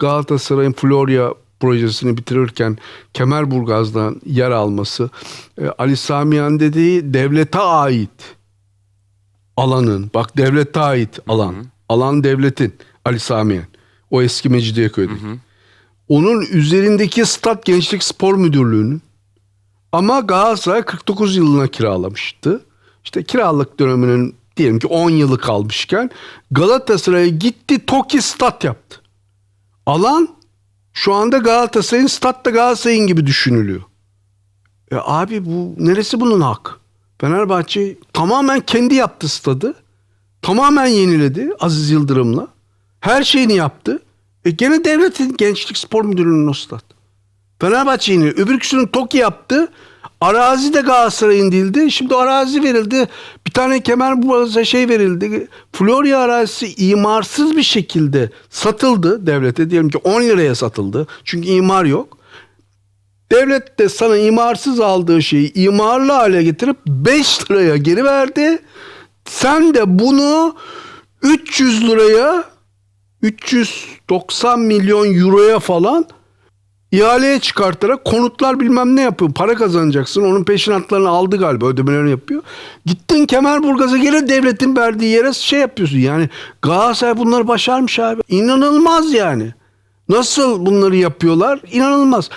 Galatasaray'ın Florya projesini bitirirken Kemerburgaz'dan yer alması e, Ali Samiyan dediği devlete ait alanın bak devlete ait alan alan devletin Ali Samiyan o eski Mecidiyeköy'deki onun üzerindeki stat gençlik spor müdürlüğünün ama Galatasaray 49 yılına kiralamıştı. İşte kiralık döneminin diyelim ki 10 yılı kalmışken Galatasaray'a gitti Toki stat yaptı. Alan şu anda Galatasaray'ın statta Galatasaray'ın gibi düşünülüyor. E abi bu neresi bunun hak? Fenerbahçe tamamen kendi yaptı stadı. Tamamen yeniledi Aziz Yıldırım'la. Her şeyini yaptı. E gene devletin gençlik spor müdürlüğünün o stat. Fenerbahçe yeni. Öbürküsünün TOKİ yaptı. Arazi de Galatasaray'ın değildi. Şimdi arazi verildi. Bir tane Kemerburgaz'a şey verildi. Florya arazisi imarsız bir şekilde satıldı devlete. Diyelim ki 10 liraya satıldı. Çünkü imar yok. Devlet de sana imarsız aldığı şeyi imarlı hale getirip 5 liraya geri verdi. Sen de bunu 300 liraya 390 milyon euroya falan ihaleye çıkartarak konutlar bilmem ne yapıyor. Para kazanacaksın. Onun peşinatlarını aldı galiba. Ödemelerini yapıyor. Gittin Kemerburgaz'a gene devletin verdiği yere şey yapıyorsun. Yani Galatasaray bunları başarmış abi. İnanılmaz yani. Nasıl bunları yapıyorlar? İnanılmaz.